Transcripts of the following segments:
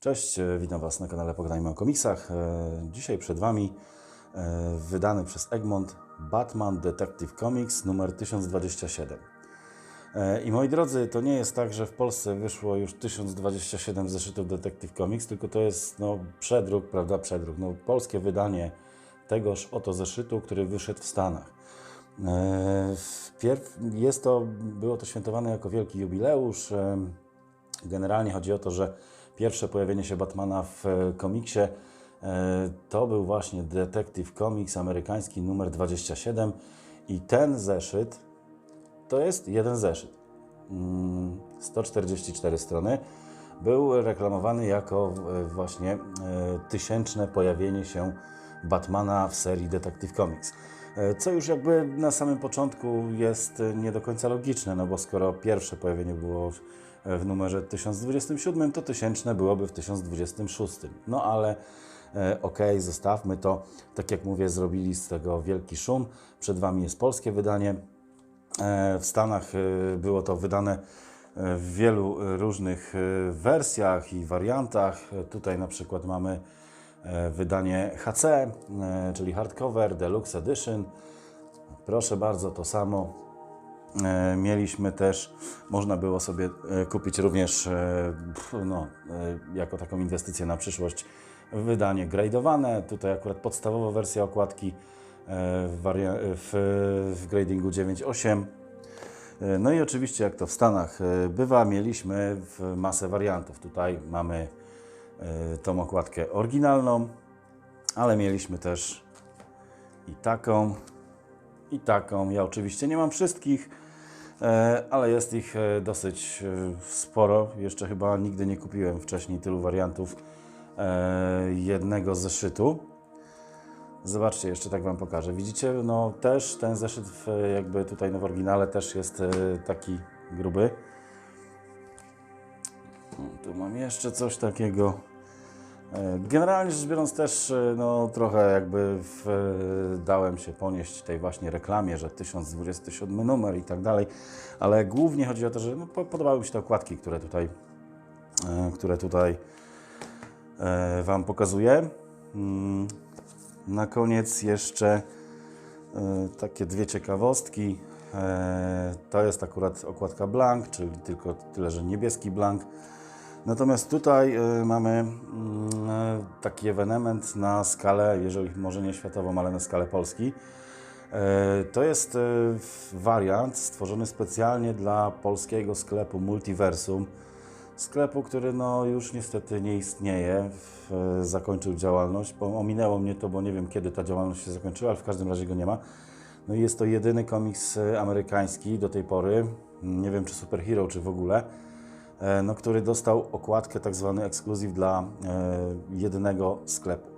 Cześć, e, witam Was na kanale Pogadajmy o komiksach. E, Dzisiaj przed Wami e, wydany przez Egmont Batman Detective Comics numer 1027. E, I moi drodzy, to nie jest tak, że w Polsce wyszło już 1027 zeszytów Detective Comics, tylko to jest no, przedruk, prawda, przedruk, no, polskie wydanie tegoż oto zeszytu, który wyszedł w Stanach. Wpierw jest to, było to świętowane jako wielki jubileusz. Generalnie chodzi o to, że pierwsze pojawienie się Batmana w e, komiksie e, to był właśnie Detective Comics amerykański numer 27 i ten zeszyt to jest jeden zeszyt. Mm, 144 strony. Był reklamowany jako e, właśnie tysięczne pojawienie się Batmana w serii Detective Comics. Co już jakby na samym początku jest nie do końca logiczne, no bo skoro pierwsze pojawienie było w- w numerze 1027, to tysięczne byłoby w 1026. No ale e, okej, zostawmy to. Tak jak mówię, zrobili z tego wielki szum. Przed Wami jest polskie wydanie. E, W Stanach e, było to wydane e, w wielu e, różnych e, wersjach i wariantach. E, Tutaj na przykład mamy e, wydanie HC, e, czyli hardcover, deluxe edition. Proszę bardzo, to samo. E, Mieliśmy też, można było sobie e, kupić również e, no, jako taką inwestycję na przyszłość wydanie gradowane. Tutaj akurat podstawowa wersja okładki w, w, w gradingu 9.8. E, No i oczywiście, jak to w Stanach bywa, mieliśmy masę wariantów. Tutaj mamy tą okładkę oryginalną, ale mieliśmy też i taką, i taką. Ja oczywiście nie mam wszystkich, e, ale jest ich e, dosyć e, sporo. Jeszcze chyba nigdy nie kupiłem wcześniej tylu wariantów jednego zeszytu. Zobaczcie, jeszcze tak Wam pokażę. Widzicie, no też ten zeszyt w, jakby tutaj no w oryginale też jest taki gruby. O, Tu mam jeszcze coś takiego. E, Generalnie rzecz biorąc też e, no, trochę jakby w, e, dałem się ponieść tej właśnie reklamie, że 1027 numer i tak dalej, ale głównie chodzi o to, że no, po- podobały mi się te okładki, które tutaj, które tutaj Wam pokazuję. Mm, Na koniec jeszcze takie dwie ciekawostki. To jest akurat okładka blank, czyli tylko tyle, że niebieski blank. Natomiast tutaj y, mamy mm, e, taki ewenement na skalę, jeżeli może nie światową, ale na skalę Polski. E, To jest e, wariant stworzony specjalnie dla polskiego sklepu Multiversum. Sklepu, który no już niestety nie istnieje, zakończył działalność. Ominęło mnie to, bo nie wiem kiedy ta działalność się zakończyła, ale w każdym razie go nie ma. No i jest to jedyny komiks amerykański do tej pory, nie wiem czy superhero, czy w ogóle, no, który dostał okładkę tak zwany ekskluzyw dla e, jednego sklepu.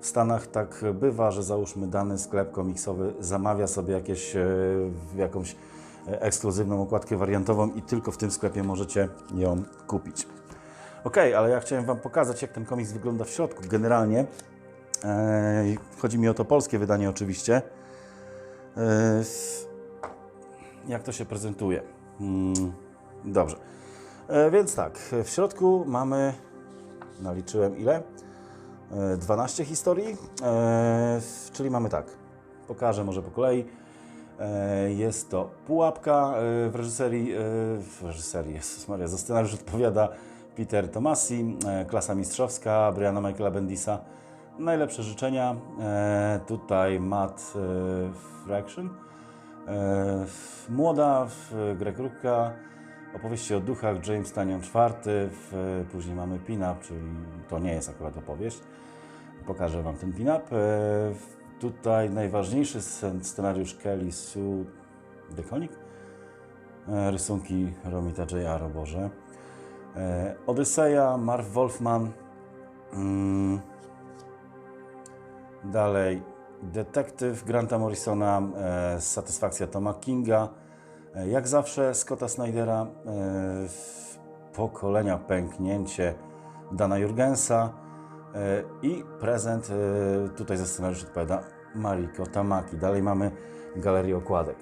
W Stanach tak bywa, że załóżmy dany sklep komiksowy zamawia sobie jakieś, e, jakąś e, ekskluzywną okładkę wariantową i tylko w tym sklepie możecie ją kupić. Ok, ale ja chciałem Wam pokazać, jak ten komiks wygląda w środku. Generalnie e, chodzi mi o to polskie wydanie oczywiście. E, jak to się prezentuje? Mm, dobrze. E, więc tak, w środku mamy, naliczyłem ile? E, 12 historii, e, czyli mamy tak, pokażę może po kolei. E, Jest to Pułapka e, w reżyserii, e, w reżyserii, Jezus Maria, za scenariusz odpowiada Peter Tomasi, e, klasa mistrzowska, Briana Michaela Bendisa. Najlepsze życzenia, e, tutaj Matt e, Fraction, e, Młoda, Greg Rucka, opowieści o duchach, James Tannion IV, później mamy pin-up, czyli to nie jest akurat opowieść. Pokażę Wam ten pin-up. E, Tutaj najważniejszy scen- scenariusz Kelly Sue DeConnick, e, rysunki Romita J.R. Boże. E, Odyseja, Marv Wolfman. Mm. Dalej Detektyw Granta Morrisona, Satysfakcja Toma Kinga. E, jak zawsze Scotta Snydera, e, w- Pokolenia Pęknięcie Dana Jurgensa e, i prezent, tutaj za scenariusz odpowiada Mariko Tamaki. Dalej mamy galerię okładek.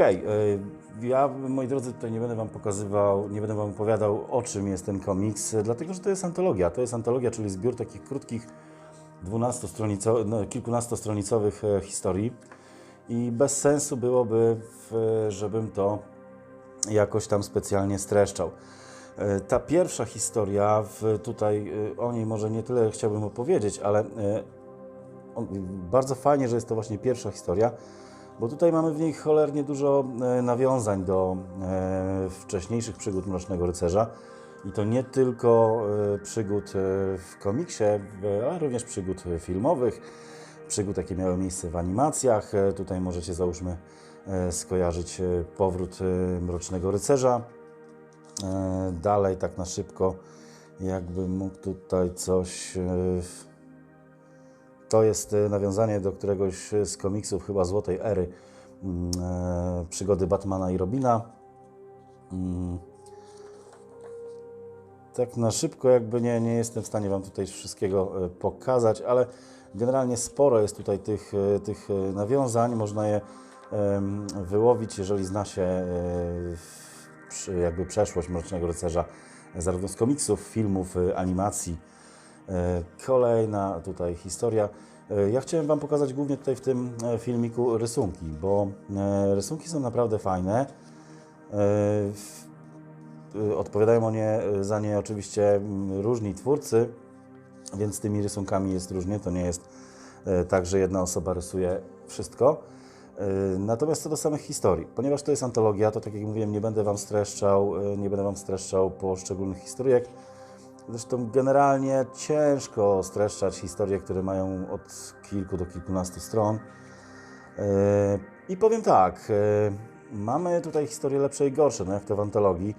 Y, ja, moi drodzy, tutaj nie będę Wam pokazywał, nie będę Wam opowiadał, o czym jest ten komiks, dlatego że to jest antologia. To jest antologia, czyli zbiór takich krótkich, 12 no, kilkunastostronicowych historii i bez sensu byłoby, żebym to jakoś tam specjalnie streszczał. E, Ta pierwsza historia, tutaj e, o niej może nie tyle chciałbym opowiedzieć, ale e, bardzo fajnie, że jest to właśnie pierwsza historia, bo tutaj mamy w niej cholernie dużo nawiązań do wcześniejszych przygód Mrocznego Rycerza. I to nie tylko przygód w komiksie, ale również przygód filmowych, przygód, jakie miały miejsce w animacjach. E, Tutaj możecie, załóżmy, e, skojarzyć e, powrót Mrocznego Rycerza. Dalej, tak na szybko, jakbym mógł tutaj coś. To jest nawiązanie do któregoś z komiksów, chyba Złotej Ery, mm, przygody Batmana i Robina. Mm. Tak na szybko, jakby nie, nie jestem w stanie Wam tutaj wszystkiego pokazać, ale generalnie sporo jest tutaj tych, e, tych e, nawiązań. Można je wyłowić, jeżeli zna się e, jakby przeszłość Mrocznego Rycerza, zarówno z komiksów, filmów, animacji. Kolejna tutaj historia. Ja chciałem Wam pokazać głównie tutaj w tym filmiku rysunki, bo rysunki są naprawdę fajne. Odpowiadają o nie, za nie oczywiście mm, różni twórcy, więc z tymi rysunkami jest różnie. To nie jest e, tak, że jedna osoba rysuje wszystko. E, Natomiast co do samych historii, ponieważ to jest antologia, to tak jak mówiłem, nie będę Wam streszczał, e, nie będę Wam streszczał poszczególnych historyjek. Zresztą generalnie ciężko streszczać historie, które mają od kilku do kilkunastu stron. I powiem tak, mamy tutaj historie lepsze i gorsze, no jak to w antologii.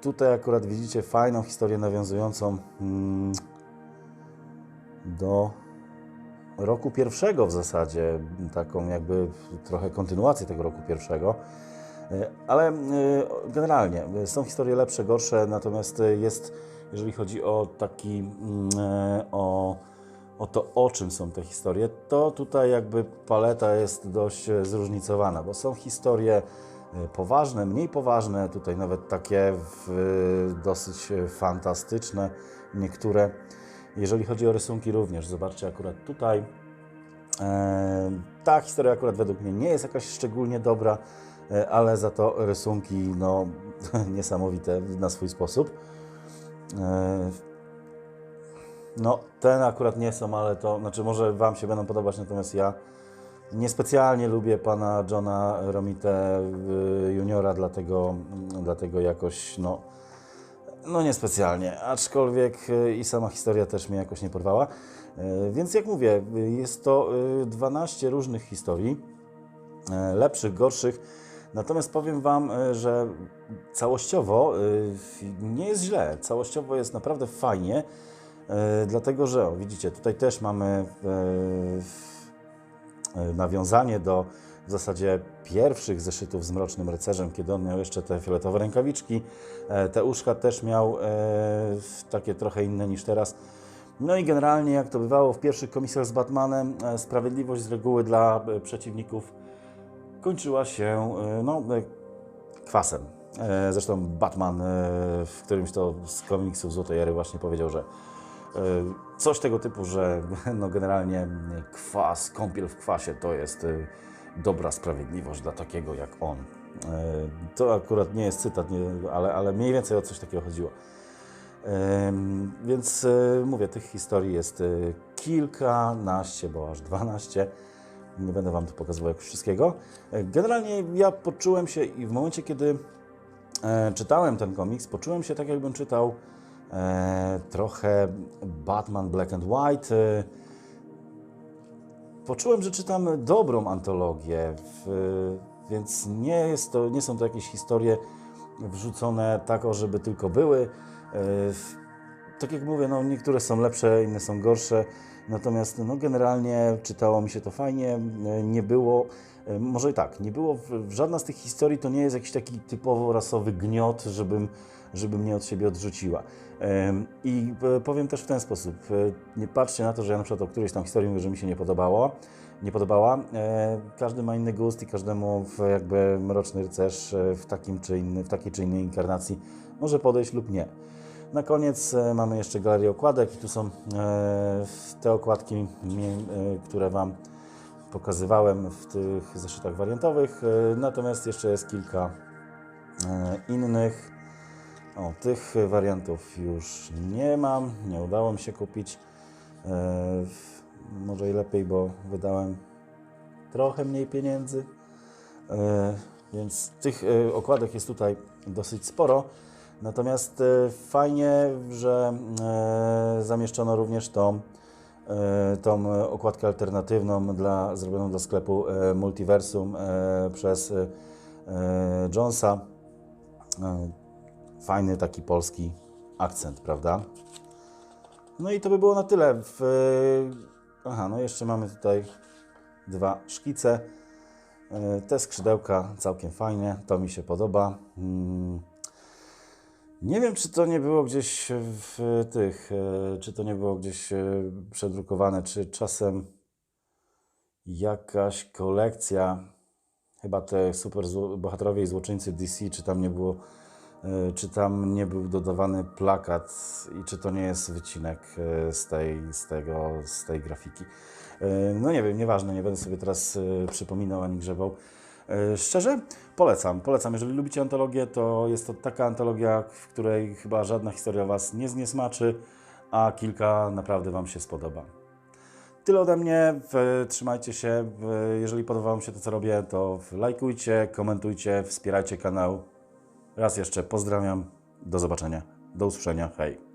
Tutaj akurat widzicie fajną historię nawiązującą mm, do roku pierwszego w zasadzie, taką jakby trochę kontynuację tego roku pierwszego. E, Ale e, generalnie e, są historie lepsze, gorsze, natomiast jest, jeżeli chodzi o taki, mm, o, o to, o czym są te historie, to tutaj jakby paleta jest dość zróżnicowana, bo są historie poważne, mniej poważne, tutaj nawet takie w, dosyć fantastyczne, niektóre. Jeżeli chodzi o rysunki również, zobaczcie akurat tutaj, E, Ta historia akurat według mnie nie jest jakaś szczególnie dobra, e, ale za to rysunki no, niesamowite na swój sposób. E, No, ten akurat nie są, ale to, znaczy może Wam się będą podobać, natomiast ja niespecjalnie lubię pana Johna Romite juniora, dlatego, dlatego jakoś, no, no niespecjalnie, aczkolwiek y, i sama historia też mnie jakoś nie porwała. Y, Więc jak mówię, jest to y, 12 różnych historii, lepszych, gorszych. Natomiast powiem Wam, że całościowo nie jest źle. Całościowo jest naprawdę fajnie, dlatego że, o, widzicie, tutaj też mamy nawiązanie do w zasadzie pierwszych zeszytów z Mrocznym Rycerzem, kiedy on miał jeszcze te fioletowe rękawiczki. E, Te uszka też miał e, takie trochę inne niż teraz. No i generalnie, jak to bywało w pierwszych komiksach z Batmanem, e, sprawiedliwość z reguły dla przeciwników kończyła się no, kwasem. Zresztą Batman w którymś to z komiksów Złotej Ery właśnie powiedział, że coś tego typu, że no generalnie kwas, kąpiel w kwasie to jest dobra sprawiedliwość dla takiego jak on. E, To akurat nie jest cytat, nie, ale, ale mniej więcej o coś takiego chodziło. Więc e, mówię, tych historii jest e, kilkanaście, bo aż 12. Nie będę Wam tu pokazywał jak wszystkiego. Generalnie ja poczułem się i w momencie, kiedy czytałem ten komiks, poczułem się tak, jakbym czytał trochę Batman Black and White. Poczułem, że czytam dobrą antologię, więc nie, jest to, nie są to jakieś historie wrzucone tak, żeby tylko były. E, Tak jak mówię, no, niektóre są lepsze, inne są gorsze, natomiast no, generalnie czytało mi się to fajnie, e, nie było, e, może i tak, nie było, żadna z tych historii to nie jest jakiś taki typowo rasowy gniot, żebym żeby mnie od siebie odrzuciła. I e, powiem też w ten sposób, e, nie patrzcie na to, że ja na przykład o którejś tam historii mówię, że mi się nie podobało, nie podobała. E, Każdy ma inny gust i każdemu jakby Mroczny Rycerz w, takim czy inny, w takiej czy innej inkarnacji może podejść lub nie. Na koniec mamy jeszcze galerię okładek i tu są te okładki, które Wam pokazywałem w tych zeszytach wariantowych. Natomiast jeszcze jest kilka innych. O, tych wariantów już nie mam, nie udało mi się kupić. E, Może i lepiej, bo wydałem trochę mniej pieniędzy. E, Więc tych e, okładek jest tutaj dosyć sporo. Natomiast fajnie, że zamieszczono również tą, tą okładkę alternatywną dla, zrobioną dla sklepu e, Multiversum przez e, Jonesa. Fajny taki polski akcent, prawda? No i to by było na tyle. W, aha, no jeszcze mamy tutaj dwa szkice. E, Te skrzydełka całkiem fajnie, to mi się podoba. Mm. Nie wiem, czy to nie było gdzieś w tych, e, czy to nie było gdzieś e, przedrukowane, czy czasem jakaś kolekcja, chyba te super bohaterowie i złoczyńcy DC, czy tam nie było, e, czy tam nie był dodawany plakat i czy to nie jest wycinek e, z tej, z tego, z tej grafiki. E, No nie wiem, nieważne, nie będę sobie teraz e, przypominał ani grzebał. E, Szczerze, polecam, polecam. Jeżeli lubicie antologię, to jest to taka antologia, w której chyba żadna historia Was nie zniesmaczy, a kilka naprawdę Wam się spodoba. Tyle ode mnie, trzymajcie się. Jeżeli podoba Wam się to, co robię, to lajkujcie, komentujcie, wspierajcie kanał. Raz jeszcze pozdrawiam, do zobaczenia, do usłyszenia, hej.